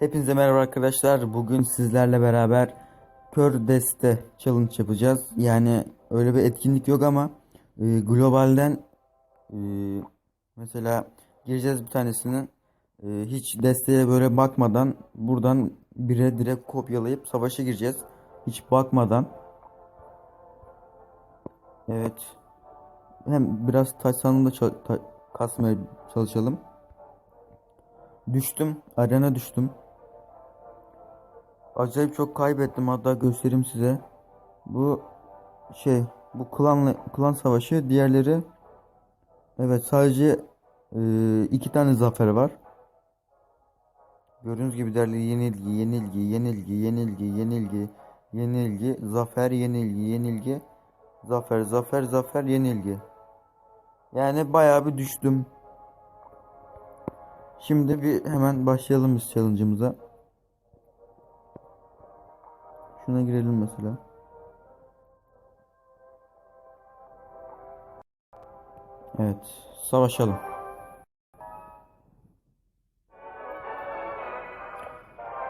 Hepinize merhaba arkadaşlar. Bugün sizlerle beraber Kör Deste Challenge yapacağız. Yani öyle bir etkinlik yok ama e, globalden e, mesela gireceğiz bir tanesini e, hiç desteğe böyle bakmadan buradan bire direkt kopyalayıp savaşa gireceğiz. Hiç bakmadan. Evet. Hem biraz taş sandığında ça- ta- kasmaya çalışalım. Düştüm. Arena düştüm. Acayip çok kaybettim hatta göstereyim size. Bu şey bu klanla klan savaşı diğerleri evet sadece e, iki tane zafer var. Gördüğünüz gibi değerli yenilgi, yenilgi, yenilgi, yenilgi, yenilgi, yenilgi, zafer, yenilgi, yenilgi, zafer, zafer, zafer, yenilgi. Yani bayağı bir düştüm. Şimdi bir hemen başlayalım biz challenge'ımıza. Şuna girelim mesela. Evet, savaşalım.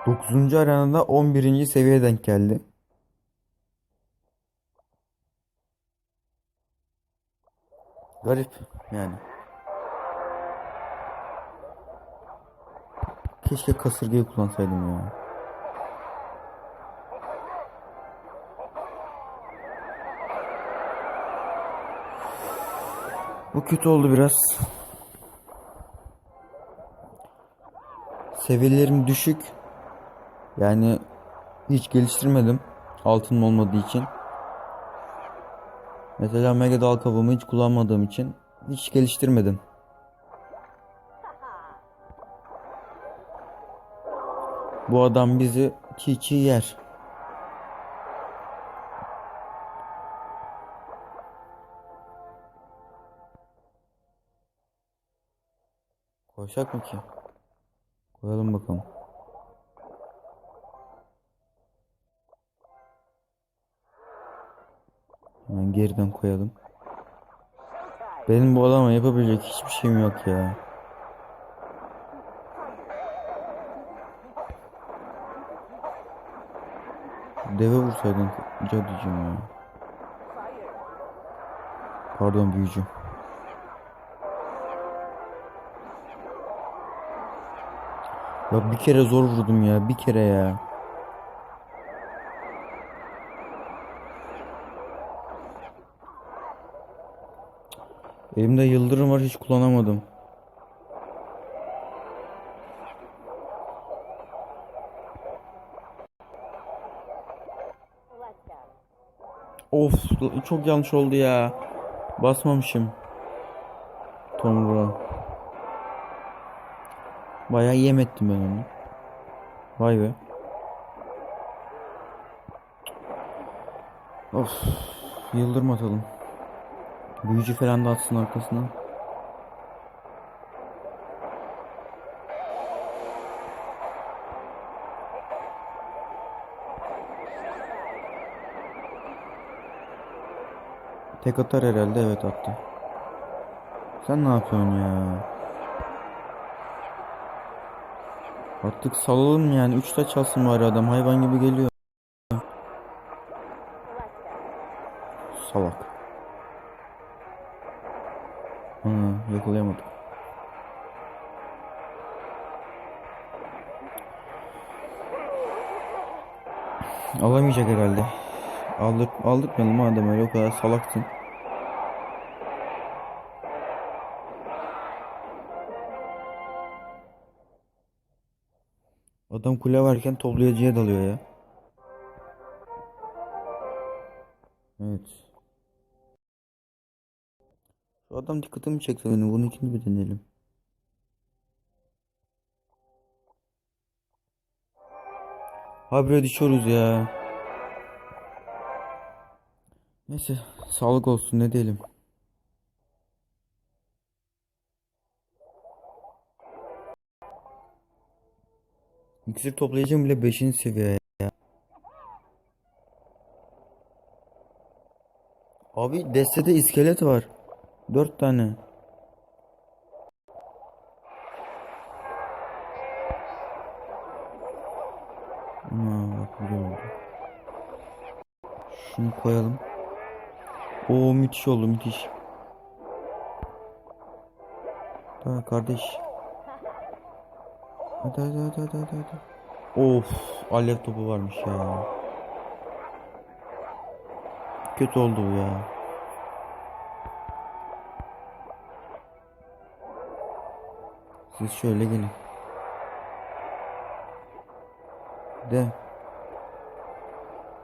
Dokuzuncu arenada 11. seviyeye denk geldi. Garip yani. Keşke kasırgayı kullansaydım ya. Bu kötü oldu biraz. Seviyelerim düşük. Yani hiç geliştirmedim. Altınım olmadığı için. Mesela Mega Dal kavamı hiç kullanmadığım için hiç geliştirmedim. Bu adam bizi çiğ çiğ yer. Koyacak mı ki? Koyalım bakalım. Hemen geriden koyalım. Benim bu adama yapabilecek hiçbir şeyim yok ya. Deve vursaydın cadıcım ya. Pardon büyücü. Ya bir kere zor vurdum ya. Bir kere ya. Elimde yıldırım var hiç kullanamadım. Of çok yanlış oldu ya. Basmamışım. Tomruğa. Bayağı yem ettim ben onu. Vay be. Of. Yıldırım atalım. Büyücü falan da atsın arkasına. Tek atar herhalde evet attı. Sen ne yapıyorsun ya? Artık salalım yani 3 taç alsın bari adam hayvan gibi geliyor. Salak. Hı, yakalayamadık. Alamayacak herhalde. Aldık, aldırtmayalım madem öyle o kadar salaksın. Adam kule varken toplayıcıya dalıyor ya. Evet. Şu adam dikkatimi çekti benim. Bunu ikini bir deneyelim. Habire düşüyoruz ya. Neyse. Sağlık olsun ne diyelim. İksir toplayacağım bile 5. seviye ya. Abi destede iskelet var. 4 tane. Aa, bak oldu. Şunu koyalım. O müthiş oldu müthiş. Ha kardeş. Hadi hadi hadi hadi hadi. hadi. Of alev topu varmış ya. Kötü oldu bu ya. Siz şöyle gelin. De.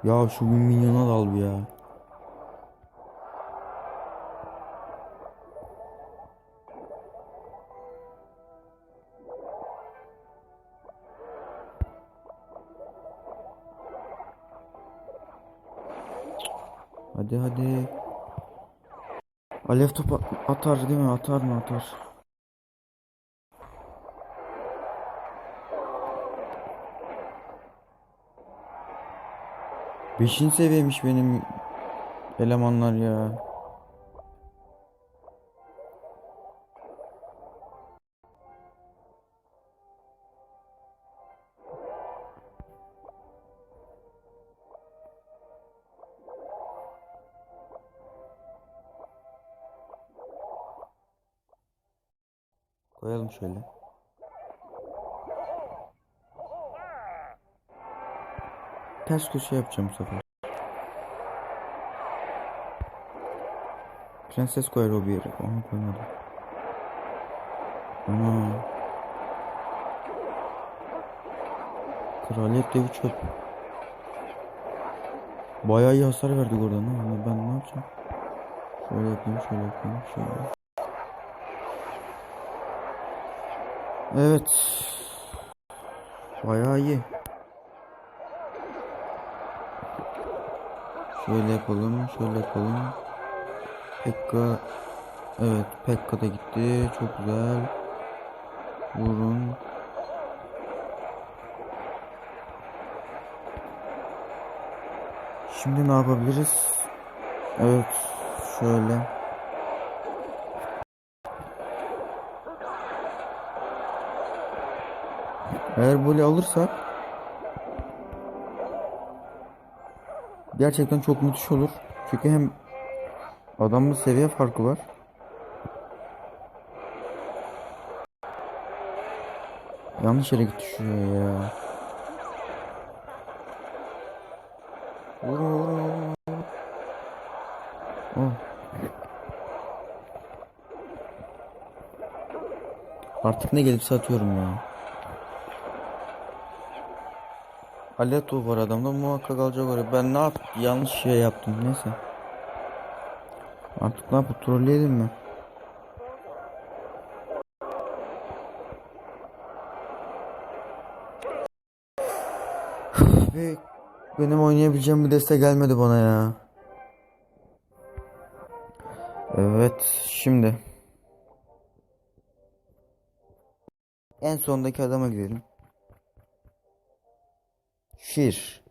Ya şu minyona dal bir ya. Hadi hadi. Alev topu atar değil mi? Atar mı atar? Beşinci seviyemiş benim elemanlar ya. Koyalım şöyle. Ters köşe yapacağım bu sefer. Prenses koyar o bir yere. Onu koymadım. Ana. Kraliyet devi çöp. Bayağı iyi hasar verdik oradan. ha. Ama ben ne yapacağım? Şöyle yapayım, şöyle yapayım, şöyle. Evet. Bayağı iyi. Şöyle yapalım, şöyle yapalım. Pekka. Evet, Pekka da gitti. Çok güzel. Vurun. Şimdi ne yapabiliriz? Evet, şöyle. Eğer böyle alırsak gerçekten çok müthiş olur. Çünkü hem adamın seviye farkı var. Yanlış yere gitti şuraya ya. Oh. Artık ne gelipse atıyorum ya. Aleto var adamda muhakkak alacak oraya. Ben ne yap yanlış şey yaptım neyse. Artık ne yapıp trolleyelim mi? Benim oynayabileceğim bir deste gelmedi bana ya. Evet şimdi. En sondaki adama gidelim. Şir.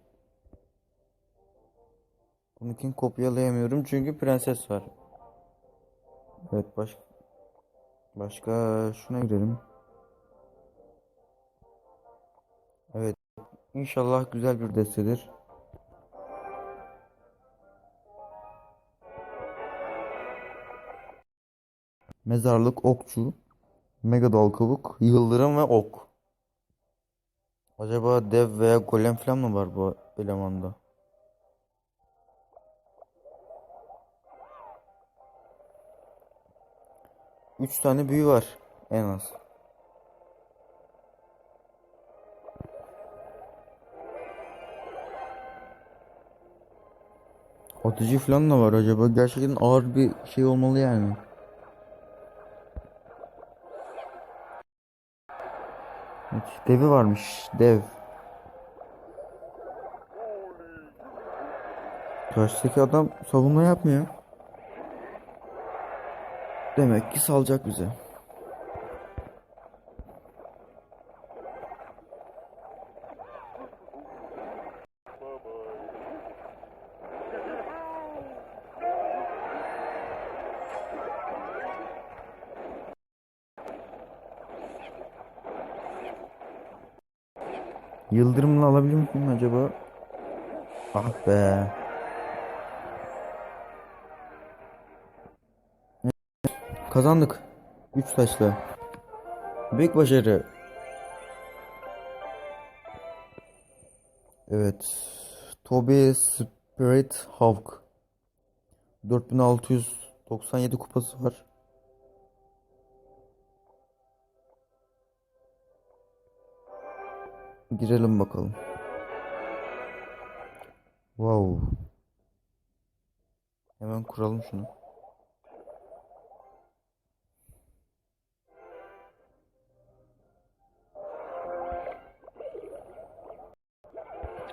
Bununkini kopyalayamıyorum çünkü prenses var. Evet baş başka şuna gidelim. Evet inşallah güzel bir destedir. Mezarlık okçu, mega dal kavuk, yıldırım ve ok. Acaba dev veya golem falan mı var bu elemanda? Üç tane büyü var en az. Atıcı falan da var acaba. Gerçekten ağır bir şey olmalı yani. Evet, devi varmış. Dev. Karşıdaki adam savunma yapmıyor. Demek ki salacak bize. Yıldırımla alabilir miyim acaba? Ah be. Kazandık. 3 taşla. Büyük başarı. Evet. Toby Spirit Hawk. 4697 kupası var. Girelim bakalım. Wow. Hemen kuralım şunu.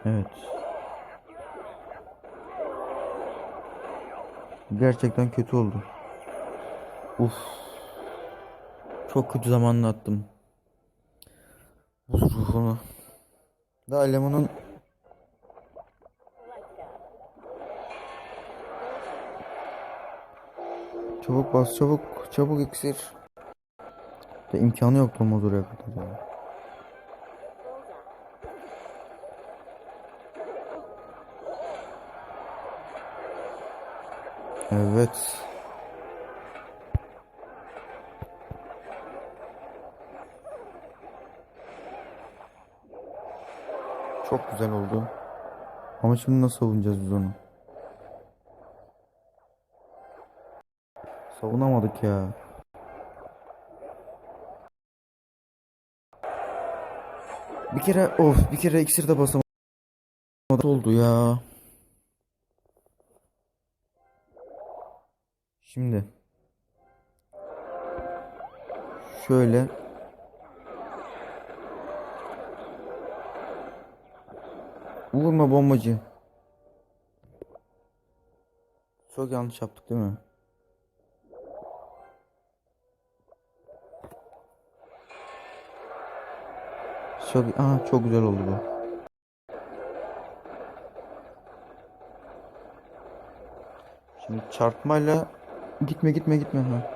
Evet. Gerçekten kötü oldu. Uf. Çok kötü zamanla attım. Buz ruhunu. Da elemanın Çabuk bas çabuk çabuk iksir. De imkanı yok olmaz oraya kadar. Evet. Çok güzel oldu. Ama şimdi nasıl savunacağız biz onu? Savunamadık ya. Bir kere of bir kere iksir de basamadım oldu ya. Şimdi şöyle vurma bombacı. Çok yanlış yaptık değil mi? Çok aha çok güzel oldu bu. Şimdi çarpmayla gitme gitme gitme ha.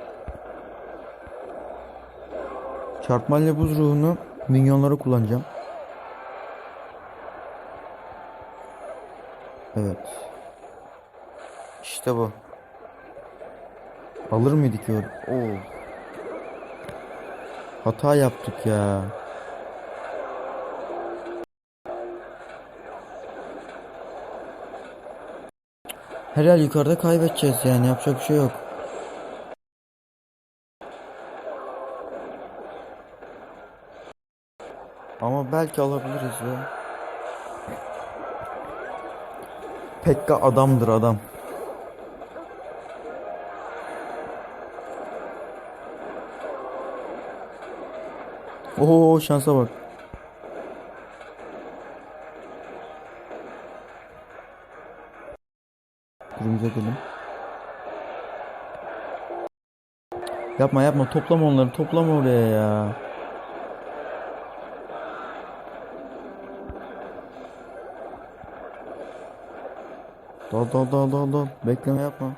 Çarpmayla buz ruhunu minyonlara kullanacağım. Evet. İşte bu. Alır mıydık ya? Oo. Hata yaptık ya. Herhal yukarıda kaybedeceğiz yani yapacak bir şey yok. Ama belki alabiliriz ya. Pekka adamdır adam. Oo şansa bak. Kırmızı edelim. Yapma yapma toplama onları toplama oraya ya. Dal dal dal dal dal bekleme yapma.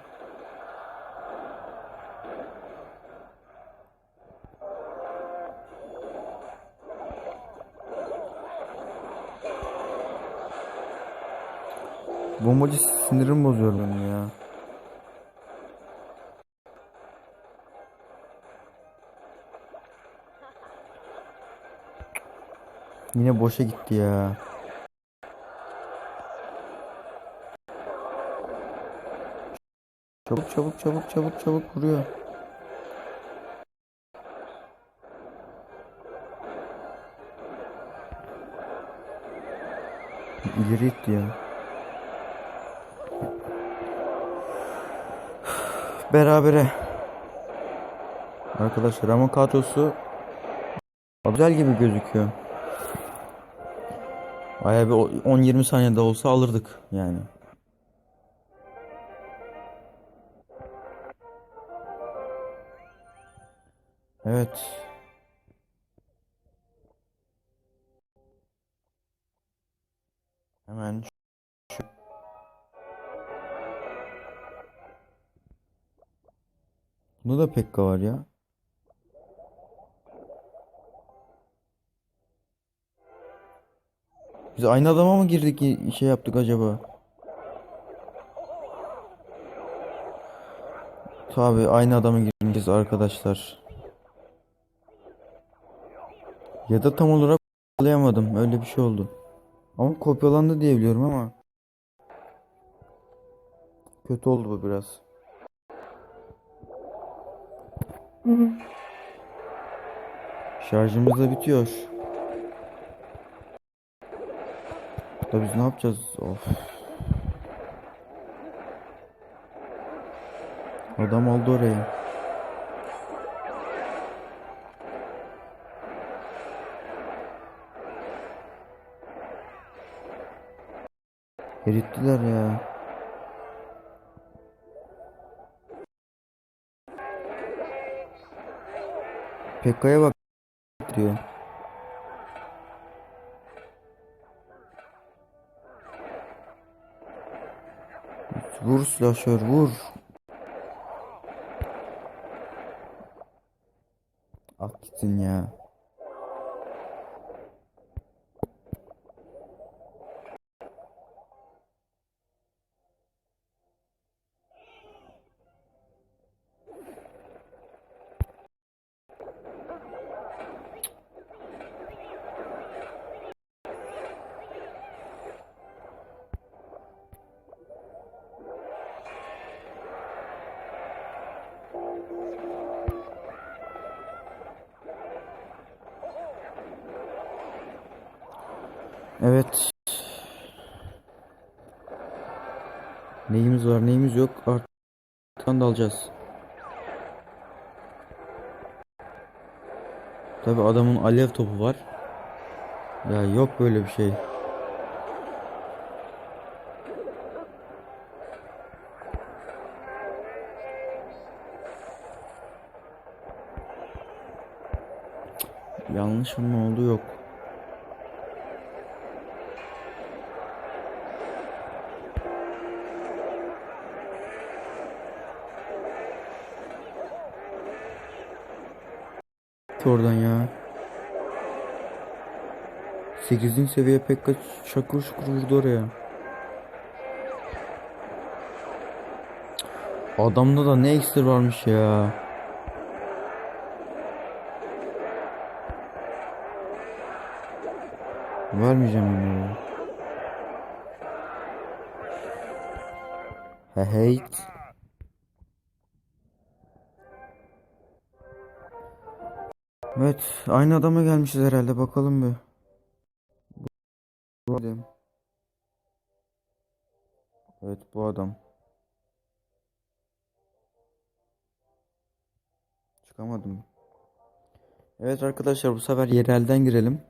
Bombacı sinirim bozuyor benim ya. Yine boşa gitti ya. Çabuk çabuk çabuk çabuk çabuk vuruyor. İleri itti ya. Berabere. Arkadaşlar ama kadrosu güzel gibi gözüküyor. Baya bir 10-20 saniyede olsa alırdık yani. Evet. Hemen şu Bunda da Pekka var ya. Biz aynı adama mı girdik şey yaptık acaba? Tabii aynı adamı gireceğiz arkadaşlar. Ya da tam olarak kopyalayamadım. Öyle bir şey oldu. Ama kopyalandı diye biliyorum ama. Kötü oldu bu biraz. Şarjımız da bitiyor. Da biz ne yapacağız? Of. Adam oldu oraya. Erittiler ya. Pekka'ya bak diyor. Vur slasher vur. At gitsin ya. Evet. Neyimiz var neyimiz yok arttan da alacağız. Tabi adamın alev topu var. Ya yok böyle bir şey. Yanlış mı oldu yok. Ki oradan ya. 8. seviye Pekka şakur şukur vurdu oraya. Adamda da ne iksir varmış ya. Vermeyeceğim onu. hate. Evet, aynı adama gelmişiz herhalde. Bakalım bir. Bu adam. Evet, bu adam. Çıkamadım. Evet arkadaşlar, bu sefer yerelden girelim.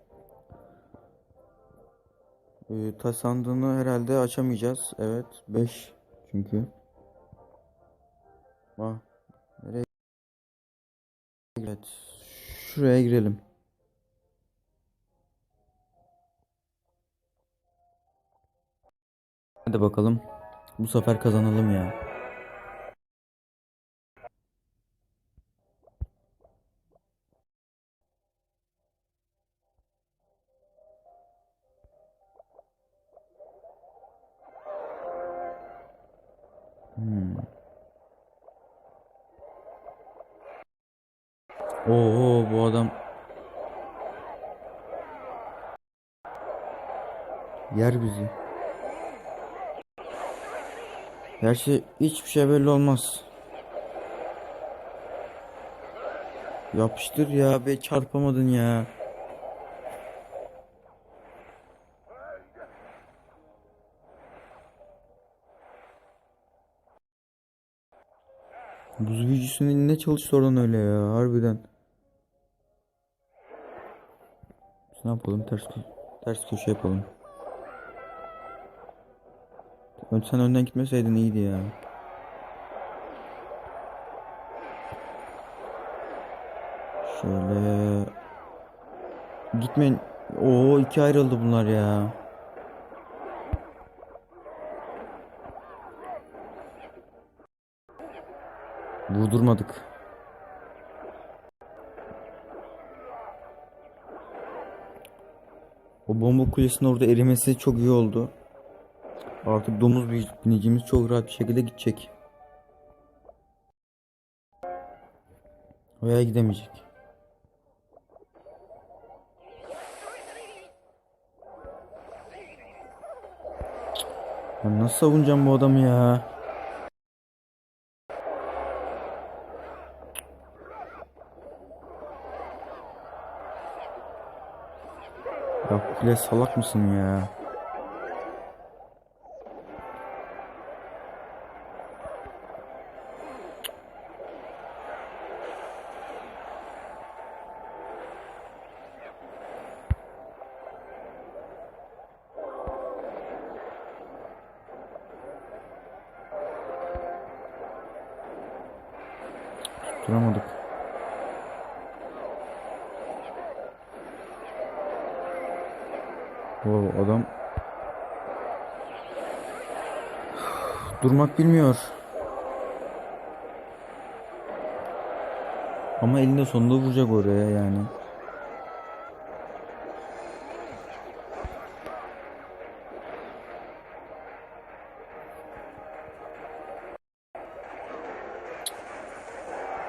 Ee, taş sandığını herhalde açamayacağız. Evet, 5 çünkü. Ah, nereye? Evet, şuraya girelim. Hadi bakalım. Bu sefer kazanalım ya. Oo bu adam yer bizi. Gerçi hiçbir şey belli olmaz. Yapıştır ya be çarpamadın ya. Buz büyücüsünün ne çalıştı oradan öyle ya harbiden. Ne yapalım ters ters köşe yapalım. Sen önden gitmeseydin iyiydi ya. Şöyle gitmeyin. Oo iki ayrıldı bunlar ya. Vurdurmadık. O bomba kulesinin orada erimesi çok iyi oldu. Artık domuz binicimiz çok rahat bir şekilde gidecek. Veya gidemeyecek. Ben nasıl savunacağım bu adamı ya? Ya kule salak mısın ya? Durmak bilmiyor. Ama elinde sonunda vuracak oraya yani.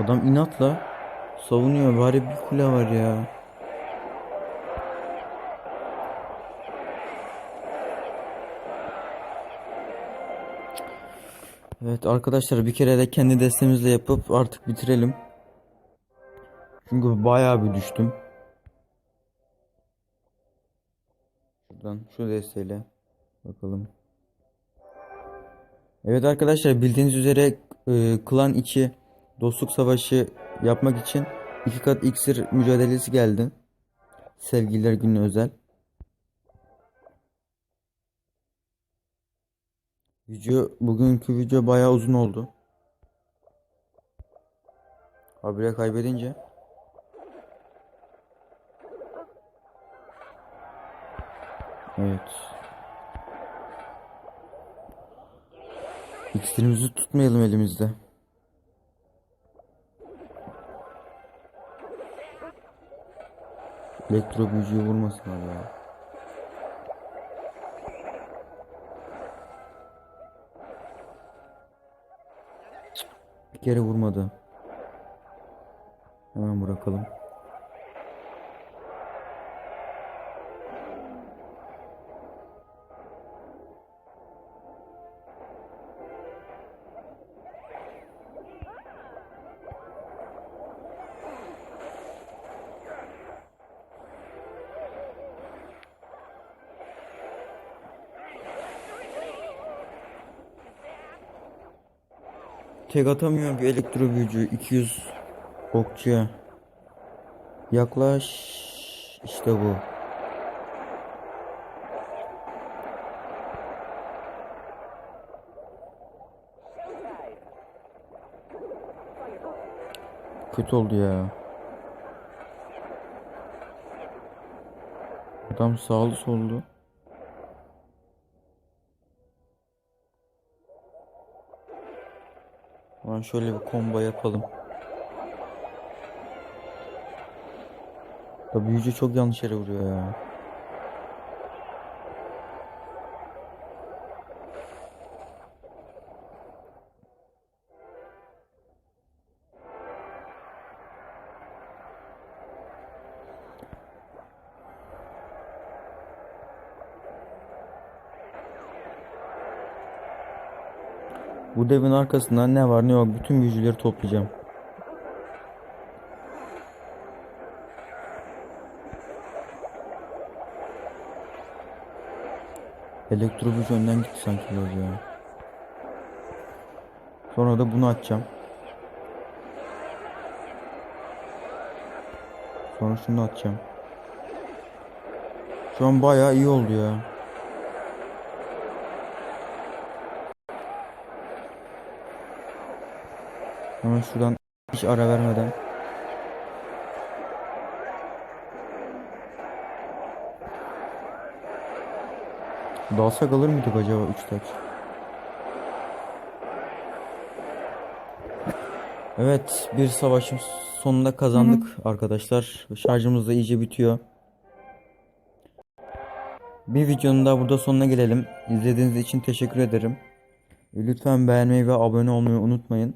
Adam inatla savunuyor. Bari bir kule var ya. Evet arkadaşlar bir kere de kendi destemizle yapıp artık bitirelim. Çünkü bayağı bir düştüm. Şuradan şu desteğiyle bakalım. Evet arkadaşlar bildiğiniz üzere e, klan içi dostluk savaşı yapmak için iki kat iksir mücadelesi geldi. Sevgililer günü özel. Video bugünkü video bayağı uzun oldu. Habire kaybedince. Evet. İksirimizi tutmayalım elimizde. Elektro büyücüyü vurmasınlar ya. Bir kere vurmadı. Hemen bırakalım. Tek atamıyor bir elektro büyücü 200 okçuya. Yaklaş. İşte bu. Kötü oldu ya. Adam sağlı sollu. Hemen şöyle bir combo yapalım. Ya büyücü çok yanlış yere vuruyor ya. Bu devin arkasından ne var ne yok bütün büyücüleri toplayacağım. Elektro büyücü önden gitti sanki ya. Sonra da bunu açacağım. Sonra şunu atacağım. Şu an bayağı iyi oldu ya. Hemen şuradan hiç ara vermeden. Dalsak alır mıydık acaba 3 taç? Evet bir savaşın sonunda kazandık arkadaşlar. Şarjımız da iyice bitiyor. Bir videonun daha burada sonuna gelelim. İzlediğiniz için teşekkür ederim. Lütfen beğenmeyi ve abone olmayı unutmayın.